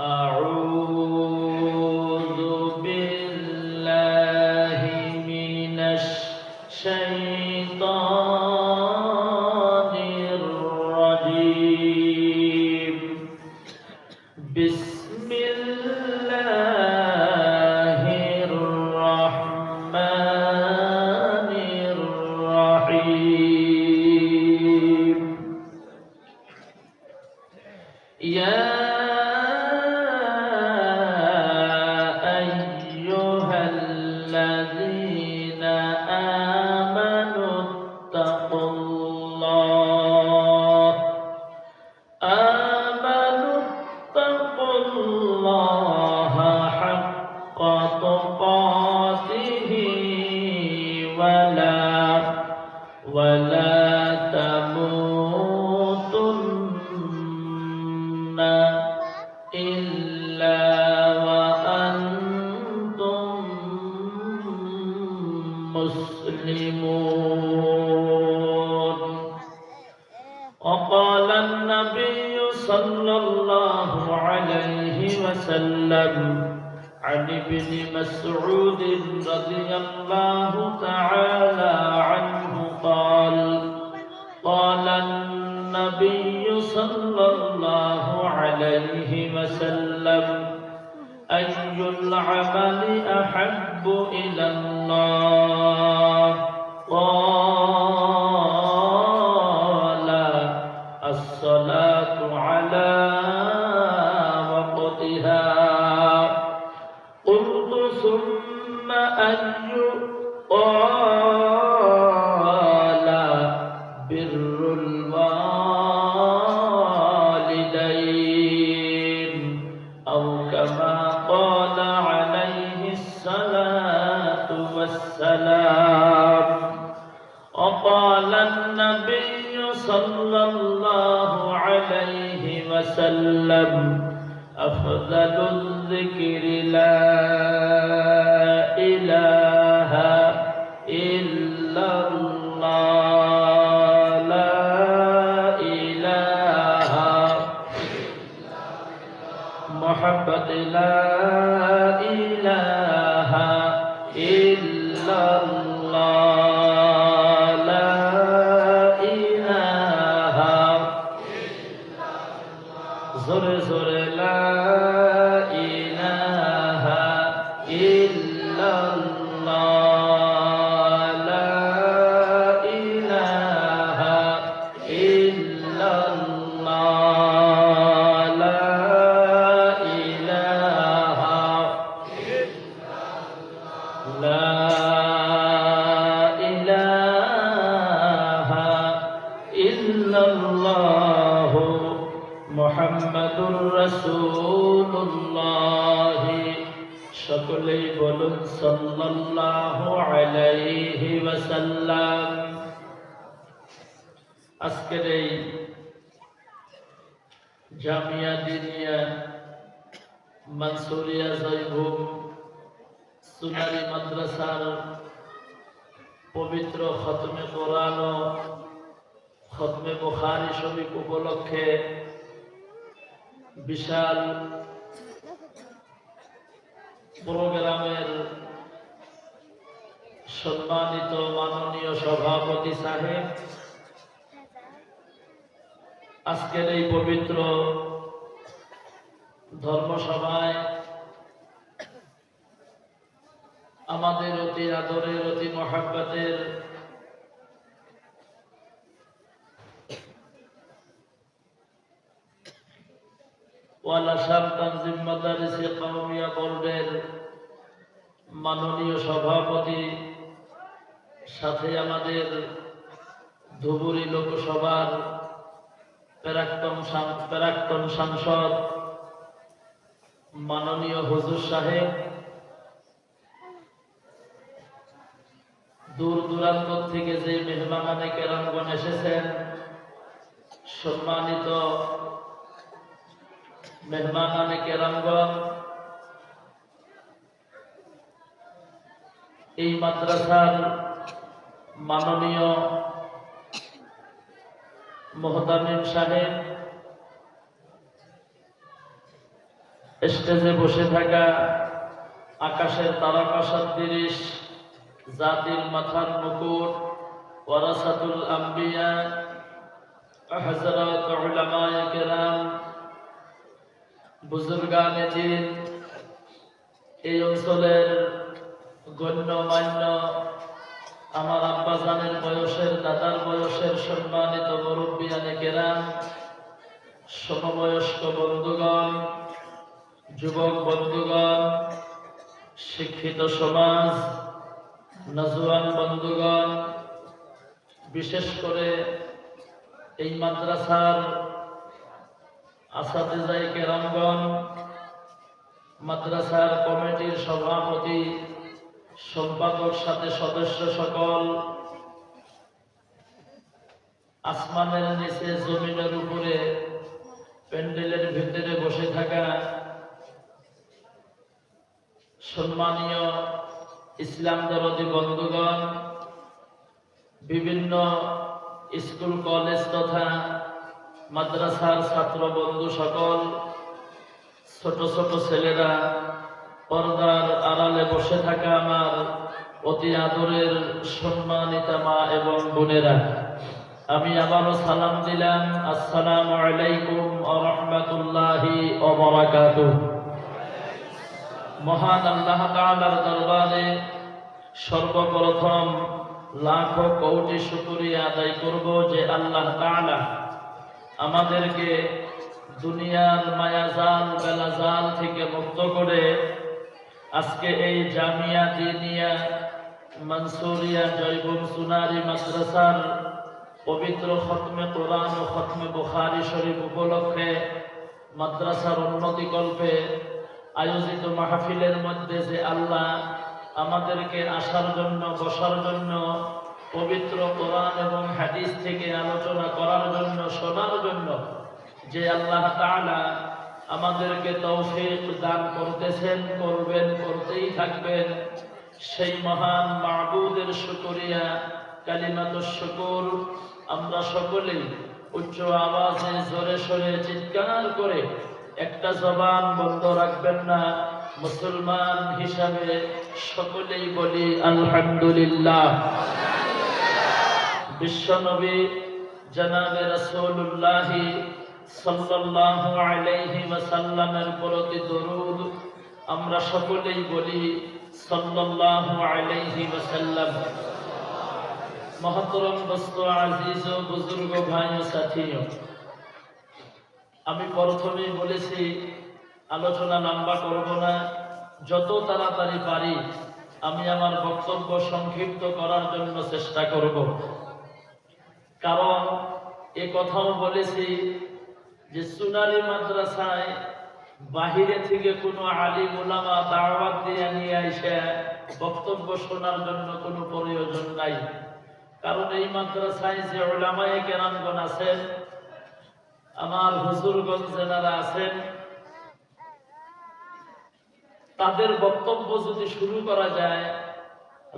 أعوذ عن ابن مسعود رضي الله تعالى عنه قال قال النبي صلى الله عليه وسلم أي العمل أحب إلى الله؟ قال وسلم أفضل الذكر لا إله إلا الله لا إله محبة لا إله إلا الله মোহাম্মদুর রসুল্লাহ সকলেই বলুন আজকের এই জামিয়া দিনিয়া মানসুরিয়া জয়ভূম সুনারি মাদ্রাসার পবিত্র খতমে কোরআন খতমে বুখারি শরীফ উপলক্ষে বিশাল প্রোগ্রামের সম্মানিত মাননীয় সভাপতি সাহেব, আজকের এই পবিত্র ধর্মসভায় আমাদের অতি আদরের, অতি মহাব্বতের কওমিয়া বোর্ডের মাননীয় সভাপতি, সাথে আমাদের ধুবুরি লোকসভার প্রাক্তন প্রাক্তন সাংসদ মাননীয় হুজুর সাহেব, দূর দূরান্ত থেকে যে মেহমানানে কেরামগণ এসেছেন, সম্মানিত কেরামগণ এই মাদ্রাসার মাননীয় মোহতামিম সাহেব, স্টেজে বসে থাকা আকাশের তারকা সদৃশ জাতির মাথার মুকুট, ওয়ারাসাতুল আম্বিয়া, হযরত উলামায়ে কেরাম বুজুর্গানে এই অঞ্চলের গণ্যমান্য আমার আব্বাজানের বয়সের, দাদার বয়সের সম্মানিত মুরব্বিয়ানে কেরাম, সমবয়স্ক বন্ধুগণ, যুবক বন্ধুগণ, শিক্ষিত সমাজ, নজওয়ান বন্ধুগণ, বিশেষ করে এই মাদ্রাসার আসাতেজাই কেরামগণ, মাদ্রাসার কমিটির সভাপতি, সম্পাদক সাথে সদস্য সকল, আসমানের নিচে জমিনের উপরে প্যান্ডেলের ভিতরে বসে থাকা সম্মানীয় ইসলাম দরদি বন্ধুগণ, বিভিন্ন স্কুল, কলেজ তথা মাদ্রাসার ছাত্র বন্ধু সকল, ছোট ছোট ছেলেরা পর্দার আড়ালে বসে থাকা আমার অতি আদরের সম্মানিতা মা এবং বোনেরা। আমি আবারও সালাম দিলাম, আসসালাম আলাইকুম রহমতুল্লাহি ও মহান আল্লাহ তাআলার দরবারে সর্বপ্রথম লাখ কোটি শুকরিয়া আদায় করব যে আল্লাহ তাআলা আমাদেরকে দুনিয়ার মায়াজাল বেলাজাল থেকে মুক্ত করে আজকে এই জামিয়া দিনিয়া মনসুরিয়া জয়গুম সুনারি মাদ্রাসার পবিত্র খতমে কোরআন ও খতমে বুখারি শরীফ উপলক্ষে মাদ্রাসার উন্নতি কল্পে আয়োজিত মাহফিলের মধ্যে যে আল্লাহ আমাদেরকে আসার জন্য, বসার জন্য পবিত্র কোরআন এবং হাদিস থেকে আলোচনা করার জন্য, শোনার জন্য যে আল্লাহ তাআলা আমাদেরকে তৌফিক দান করতেছেন, করবেন, করতেই থাকবেন, সেই মহান মাহবুদের শুকরিয়া কালিমাত শুকুর। আমরা সকলেই উচ্চ আওয়াজে জোরে সরে চিৎকার করে একটা জবান বন্ধ রাখবেন না। মুসলমান হিসাবে সকলেই বলি, আলহামদুলিল্লাহ। বিশ্বনবী জনাবে রাসূলুল্লাহি সাল্লাল্লাহু আলাইহি ওয়াসাল্লামের প্রতি দরুদ আমরা সকলেই বলি সাল্লাল্লাহু আলাইহি ওয়াসাল্লাম। মহতরম আজিজ ও বুজুর্গ, ভাই ও সাথীও, আমি প্রথমেই বলেছি, আলোচনা লম্বা করব না। যত তাড়াতাড়ি পারি, আমি আমার বক্তব্য সংক্ষিপ্ত করার জন্য চেষ্টা করব। কারণ এ কথাও বলেছি যে সুনারি মাদ্রাসায় বাহিরে থেকে কোনো আলিম ওলামা দাওয়াত দিয়ে নিয়ে এসে বক্তব্য শোনার জন্য কোনো প্রয়োজন নাই। কারণ এই মাদ্রাসায় যে ওলামায়ে কেরামগণ আছেন, আমার হুজুরগঞ্জ যারা আছেন, তাদের বক্তব্য যদি শুরু করা যায়,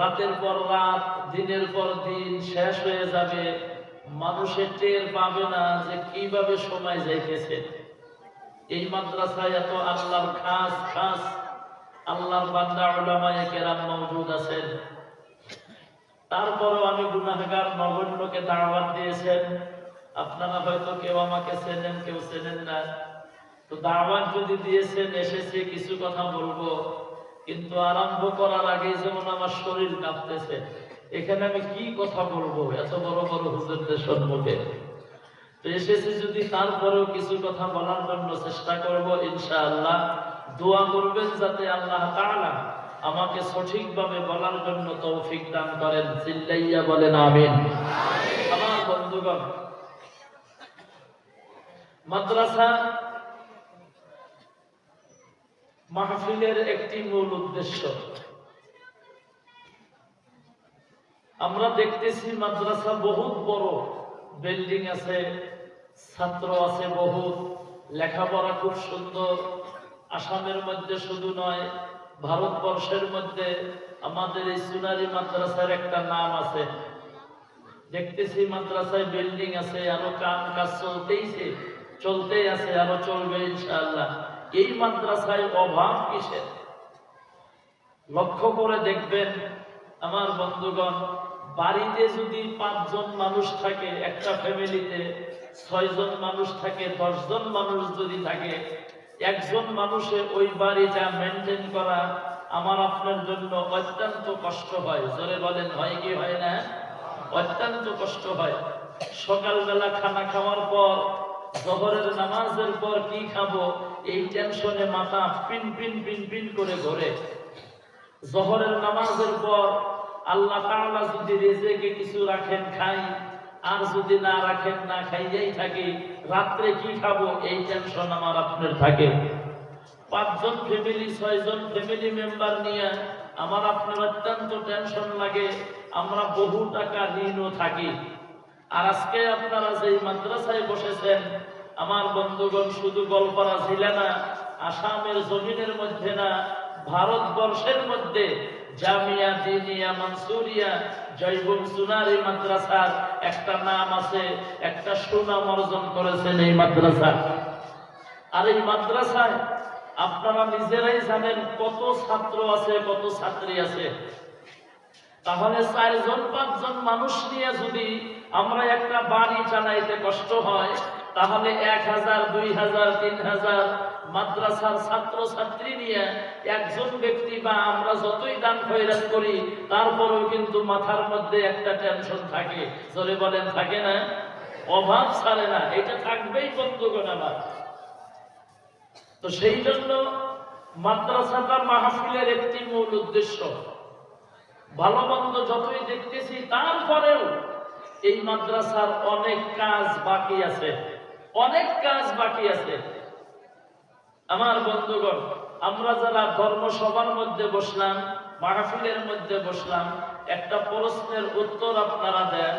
রাতের পর রাত, দিনের পর দিন শেষ হয়ে যাবে। মানুষের টের পাবে না যে কীভাবে সময় যাইতেছে। এই মাদ্রাসায় এত আল্লাহর খাস খাস। আল্লাহর বান্দা, উলামায়ে কেরাম মওজুদ আছেন। তারপরও আমি গুনাহগার নগণ্যকে দাওয়াত দিয়েছেন। আপনারা হয়তো কেউ আমাকে চেনেন, কেউ চেনেন না। তো দাওয়াত যদি দিয়েছেন, এসেছে, কিছু কথা বলব। কিন্তু আরম্ভ করার আগেই যেমন আমার শরীর কাঁপতেছে। এখানে আমি কি কথা বলব? এত বড় বড় হুজুরদের সম্মুখে। এসেছে যদি তারপরেও কিছু কথা বলার জন্য চেষ্টা করব, ইনশাআল্লাহ। দোয়া করবেন যাতে আল্লাহ তাআলা আমাকে সঠিকভাবে বলার জন্য তৌফিক দান করেন। চিল্লাইয়া বলেন, আমিন। আমার বন্ধুগণ, মাদ্রাসা মাহফিলের একটি মূল উদ্দেশ্য। আমরা দেখতেছি মাদ্রাসা বহুত বড়, বিল্ডিং আছে, ছাত্র আছে বহুত, লেখাপড়া খুব সুন্দর, আসামের মধ্যে শুধু নয়, ভারতবর্ষের মধ্যে আমাদের এই সুনারি মাদ্রাসার একটা নাম আছে। দেখতেছি মাদ্রাসায় বিল্ডিং আছে, আরও কাম কাজ চলতেইছে, চলতেই আছে, আরও চলবে ইনশাআল্লাহ। এই মাদ্রাসায় অভাব কিসের? লক্ষ্য করে দেখবেন, আমার বন্ধুগণ বাড়িতে যদি পাঁচজন মানুষ থাকে, একটা ফ্যামিলিতে ছয়জন মানুষ থাকে, দশজন মানুষ যদি থাকে, একজন মানুষের ওই বাড়িটা মেনটেন করা আমার আপনার জন্য অত্যন্ত কষ্ট হয়। জোরে বলেন, হয় কি, হয় না? অত্যন্ত কষ্ট হয়। সকালবেলা খানা খাওয়ার পর, জহরের নামাজের পর কি খাব? এই টেনশনে মাথা পিন পিন পিন পিন করে ঘোরে। জহরের নামাজের পর আল্লাহ তাআলা যদি রেজেকে কিছু রাখেন খাই আর যদি না রাখেন, না খাইয়াই থাকি, রাত্রে কি খাব? এই টেনশন আমার আপনার থাকে। পাঁচজন ফ্যামিলি ছয়জন ফ্যামিলি মেম্বার নিয়ে আমার আপনার অত্যন্ত টেনশন লাগে। আমরা বহু টাকা ঋণও থাকি। আর আজকে আপনারা যেই মাদ্রাসায় বসেছেন, আমার বন্ধুগণ শুধু গল্পরা ছিলেন না, আসামের জমিনের মধ্যে না ভারতবর্ষের মধ্যে জামিয়া, দিনিয়া, মানসুরিয়া জৈবুল সুনারি মাদ্রাসার একটা নাম আছে, একটা সুনাম অর্জন করেছেন এই মাদ্রাসা আর এই মাদ্রাসায় আপনারা নিজেরাই জানেন কত ছাত্র আছে, কত ছাত্রী আছে। তাহলে চারজন, পাঁচজন মানুষ নিয়ে যদি আমরা একটা বাড়ি চালাইতে কষ্ট হয় তাহলে এক হাজার, দুই হাজার, তিন হাজার মাদ্রাসার ছাত্র ছাত্রী নিয়ে একজন ব্যক্তি বা আমরা যতই দান খয়রাত করি, তারপরেও কিন্তু মাথার মধ্যে একটা টেনশন থাকে। জোরে বলেন, থাকে না? অভাব ছাড়ে না, এটা থাকবেই বন্ধুগণ আমার। তো সেই জন্য মাদ্রাসাটা মাহফিলের একটি মূল উদ্দেশ্য। ভালো মন্দ যতই দেখতেছি, তারপরেও এই মাদ্রাসার অনেক কাজ বাকি আছে। অনেক কাজ বাকি আছে। আমার বন্ধুগণ, আমরা যারা ধর্মসভার মধ্যে বসলাম, মাহফিলের মধ্যে বসলাম, একটা প্রশ্নের উত্তর আপনারা দেন।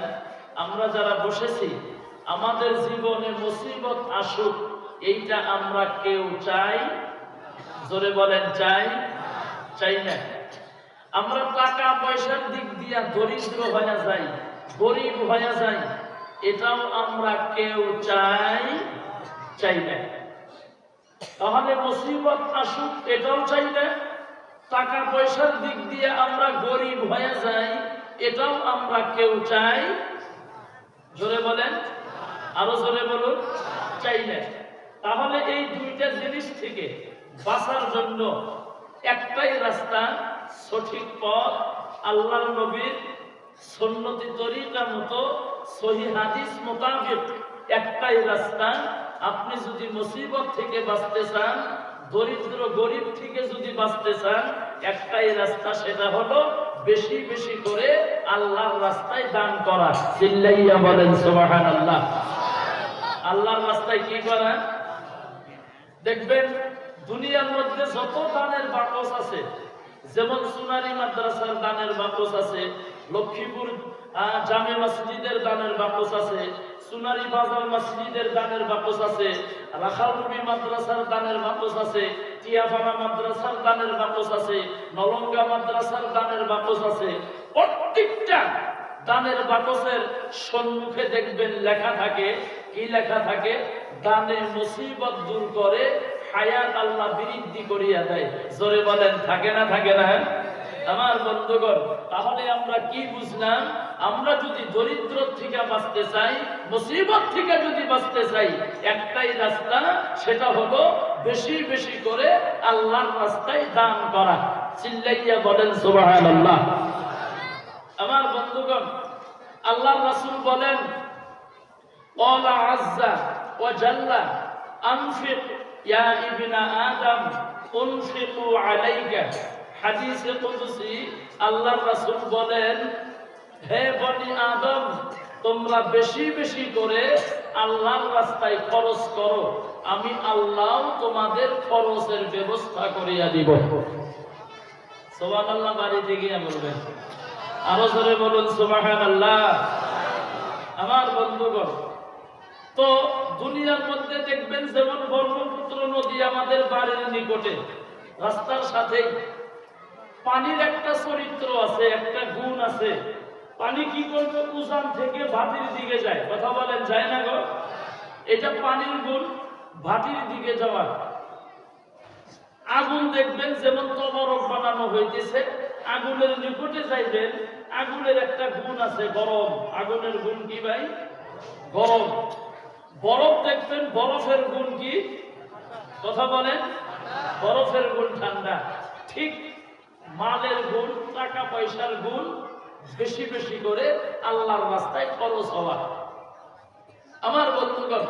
আমরা যারা বসেছি, আমাদের জীবনে মুসিবত আসুক, এইটা আমরা কেউ চাই? জোরে বলেন, চাই? চাই না। আমরা টাকা পয়সার দিক দিয়া দরিদ্র হয়ে যাই, গরিব হয়ে যাই এটাও আমরা কেউ চাই চাই না। তাহলে মুসিবত আসুক, এটাও চাই না। টাকা পয়সার দিক দিয়ে আমরা গরিব হয়ে যাই, এটাও আমরা কেউ চাই। জোরে বলেন, আরও জোরে বলুন, চাই না। তাহলে এই দুইটা জিনিস থেকে বাঁচার জন্য একটাই রাস্তা সঠিক পথ আল্লাহ নবীর সন্নতি তরিকা মতো সহি হাদিস মোতাবেক একটাই রাস্তা। আপনি যদি মুসিবত থেকে বাঁচতে চান, দরিদ্র গরিব থেকে যদি বাঁচতে চান, একটাই রাস্তা সেটা হলো বেশি বেশি করে আল্লাহর রাস্তায় দান করা। চিল্লাইয়া বলেন সুবহান আল্লাহ আল্লাহর রাস্তায় কি করা? দেখবেন, দুনিয়ার মধ্যে যত দানের বাকস আছে, যেমন সোনারি মাদ্রাসার দানের বাকস আছে লক্ষ্মীপুর জামে মসজিদের দানের বাকস আছে, সুনারি বাজার মসজিদের দানের বাকস আছে রাখালপুরি মাদ্রাসার দানের বাকস আছে টিয়াপাড়া মাদ্রাসার দানের বাকস আছে, নলঙ্গা মাদ্রাসার দানের বাকস আছে। প্রত্যেকটা দানের বাকসের সম্মুখে দেখবেন লেখা থাকে, কি লেখা থাকে? দানে মুসিবত দূর করে হায়াত আল্লাহ বৃদ্ধি করিয়া দেয়। জোরে বলেন, থাকে না থাকে না? আমার বন্ধুগণ, তাহলে আমরা কি বুঝলাম? আমরা যদি দরিদ্র থেকে বাঁচতে চাই, মুসিবত থেকে যদি বাঁচতে চাই, একটাই রাস্তা, সেটা হলো বেশি বেশি করে আল্লাহর রাস্তায় দান করা। চিল্লাইয়া বলেন সুবাহান আমার বন্ধুগণ আল্লাহ রাসুল বলেন কলা আজ্জা ও জাল্লা, আনফিক ইয়া ইবনা আদম আলাইকা। হাদিসে কুদসি আল্লাহর রাসূল বলেন, হে বনি আদম, তোমরা বেশি বেশি করে আল্লাহর রাস্তায় খরচ করো। আমি আল্লাহ তোমাদের খরচের ব্যবস্থা করিয়া দিব। সুবহানাল্লাহ, বাড়িতে বলবেন। আরও বলুন, সুবহানাল্লাহ। আমার বন্ধুগণ, তো দুনিয়ার মধ্যে দেখবেন, যেমন ব্রহ্মপুত্র নদী আমাদের বাড়ির নিকটে, রাস্তার সাথেই পানির একটা চরিত্র আছে, একটা গুণ আছে। পানি কি করবে? উজান থেকে ভাটির দিকে যায়। কথা বলেন, যায় না গো? এটা পানির গুণ, ভাটির দিকে যাওয়ার। আগুন দেখবেন, যেমন তবরক বানানো হইতেছে, আগুনের নিকটে যাইবেন, আগুনের একটা গুণ আছে, গরম। আগুনের গুণ কি ভাই? গরম। বরফ দেখবেন, বরফের গুণ কি? কথা বলেন, বরফের গুণ ঠান্ডা। ঠিক মালের গুণ, টাকা পয়সার গুণ বেশি বেশি করে আল্লাহর রাস্তায় খরচ হওয়া। আমার বন্ধুগণ,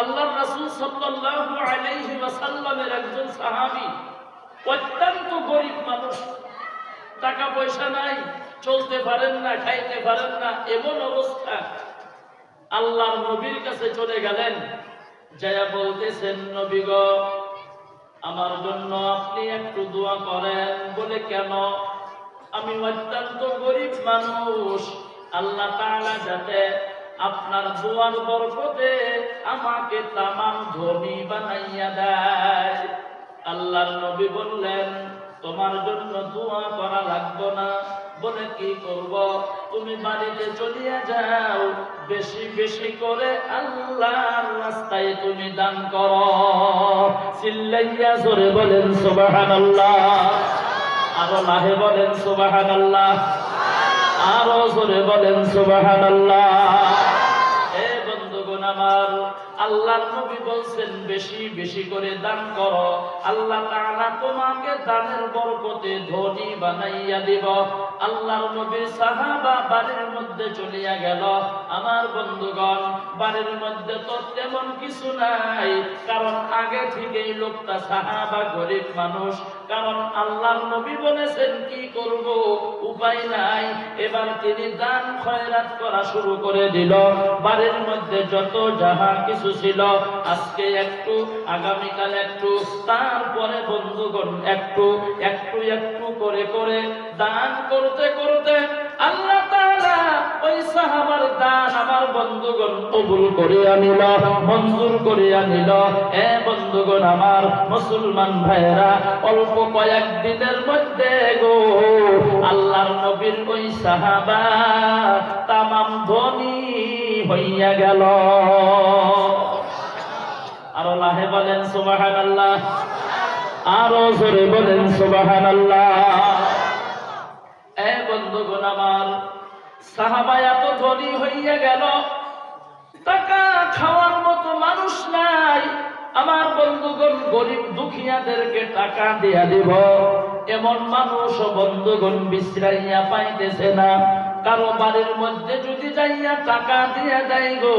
আল্লাহর রাসূল সাল্লাল্লাহু আলাইহি ওয়াসাল্লামের একজন সাহাবী অত্যন্ত গরিব মানুষ। টাকা পয়সা নাই, চলতে পারেন না, খাইতে পারেন না, এমন অবস্থা। আল্লাহর নবীর কাছে চলে গেলেন, যায়া বলতেছেন, নবী গো আমার জন্য আপনি একটু দোয়া করেন, বলে কেন? আমি অত্যন্ত গরিব মানুষ। আল্লাহ যাতে আপনার দোয়ার বরকতে আমাকে তামাম ধনী বানাইয়া দেয়। আল্লাহর নবী বললেন, তোমার জন্য দোয়া করা লাগবে না। বলে কি করব? তুমি বাড়িতে চলিয়া যাও, বেশি বেশি করে আল্লাহর রাস্তায় তুমি দান করো। চিল্লাইয়া জোরে বলেন, সুবহানাল্লাহ। আরও লাহে বলেন, সুবহানাল্লাহ। আরও জোরে বলেন, সুবহানাল্লাহ। আমার আল্লাহর নবী বলছেন, বেশি বেশি করে দান করো। আল্লাহ তাআলা তোমাকে দানের বরকতে ধনী বানাইয়া দিব। আল্লাহর নবীর সাহাবা বাড়ির মধ্যে চলিয়া গেল। আমার বন্ধুগণ, বাড়ির মধ্যে তো তেমন কিছু নাই, কারণ আগে থেকেই লোকটা সাহাবা, গরিব মানুষ। কারণ আল্লাহর নবী বলেছেন, কি করব? উপায় নাই। এবার তিনি দান খয়রাত করা শুরু করে দিল। বাড়ির মধ্যে যত যাহা কিছু ছিল, আজকে একটু, আগামীকাল একটু, তারপরে বন্ধুগণ একটু একটু একটু করে করে দান করতে করতে আল্লাহ আনিল এ বন্ধুগণ মুসলমান অল্প কয়েক দিনের মধ্যে গো নবীর ওই সাহাবা তামাম ধনী হইয়া গেল। আরও লাহে বলেন, সুবহানাল্লাহ। আরও জোরে বলেন, সুবহানাল্লাহ। এ বন্ধুগণ আমার, সাহাবা এত ধনী হইয়া গেল। টাকা খাওয়ার মতো মানুষ নাই। আমার বন্ধুগণ, গরিব দুখিয়াদেরকে টাকা দিয়া দিব। এমন মানুষ বন্ধুগণ বিশ্রাইয়া পাইতেছে না। কারও বাড়ির মধ্যে যদি যাইয়া টাকা দিয়া দেয় গো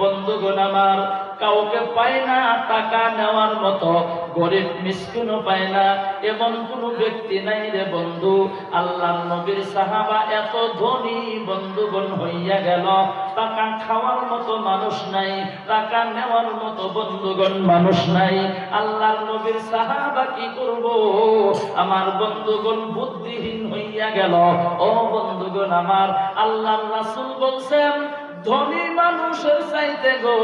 বন্ধুগণ আমার, কাউকে পায় না টাকা নেওয়ার মতো, গরিব পায় না, এমন কোন ব্যক্তি নাই রে বন্ধু। আল্লাহ নবীর সাহাবা এত ধনী বন্ধুগণ হইয়া গেল, টাকা খাওয়ার মতো মানুষ নাই, টাকা নেওয়ার মতো বন্ধুগণ মানুষ নাই। নবীর সাহাবা কি করব? আমার বন্ধুগণ বুদ্ধিহীন হইয়া গেল, ও বন্ধুগণ আমার, আল্লাহর রাসূল বলছেন ধনী মানুষের চাইতে গো,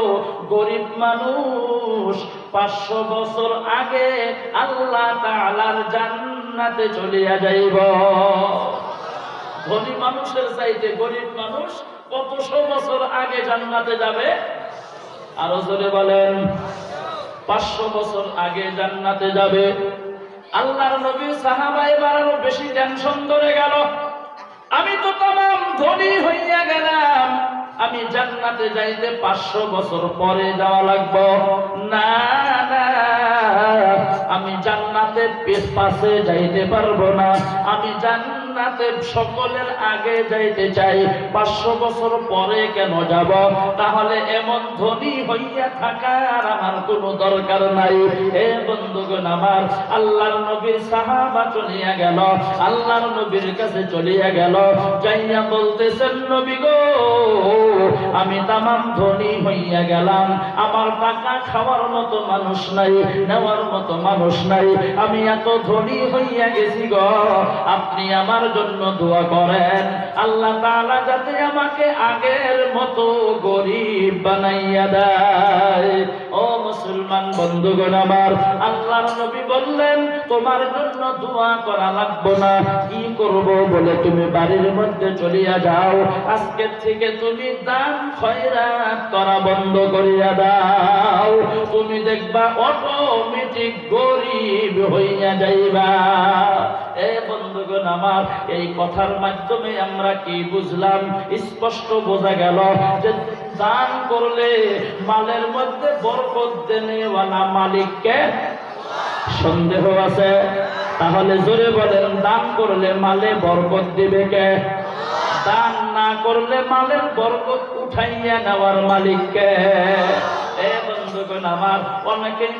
গরিব মানুষ, পাঁচশো বছর আগে আল্লাহ তাআলার জান্নাতে চলিয়া যাইব। ধনী মানুষের চাইতে গরিব মানুষ কতশো বছর আগে জান্নাতে যাবে? আরও জোরে বলেন, পাঁচশো বছর আগে জান্নাতে যাবে। আল্লাহর নবী সাহাবা এবার আরও বেশি টেনশন ধরে গেল। আমি তো তাম ধনী হইয়া গেলাম। আমি জান্নাতে যাইতে পাঁচশো বছর পরে যাওয়া লাগবো। না না, আমি জান্নাতে পেশ যাইতে পারব না। আমি জান্নাতে সকলের আগে যাইতে চাই, পাঁচশো বছর পরে কেন যাব? তাহলে এমন ধনী হইয়া আমার কোনো দরকার নাই। এ বন্ধুগণ আমার, আল্লাহর নবীর সাহাবা চলিয়া গেল, আল্লাহর নবীর কাছে চলিয়া গেল। যাইয়া বলতেছেন, নবী গো, আমি তামাম ধনী হইয়া গেলাম। আমার টাকা খাওয়ার মতো মানুষ নাই, নেওয়ার মতো মানুষ নাই। আমি এত ধনী হইয়া গেছি গো। আপনি আমার জন্য দোয়া করেন। আল্লাহ তাআলা যাতে আমাকে আগের মতো গরিব বানাইয়া দেয়। ও মুসলমান বন্ধুগণ আমার, আল্লাহর নবী বললেন, তোমার জন্য দোয়া করা লাগবে না। কি করব বলে তুমি বাড়ির মধ্যে চলিয়া যাও। আজকের থেকে তুমি দান খয়রাত করা বন্ধ করিয়া দাও। তুমি দেখবা অটোমেটিক গরিব হইয়া যাইবা। এ বন্ধুগণ আমার এই কথার মাধ্যমে আমরা কি বুঝলাম? স্পষ্ট বোঝা গেল যে দান করলে মালের মধ্যে বরকত দেনেওয়ালা মালিককে সন্দেহ আছে। তাহলে জোরে বলেন, দান করলে মালে বরকত দিবে কে? দান না করলে মালের বরকত উঠাইয়া নেওয়ার মালিককে। এ বন্ধুগণ, আমার অনেকেই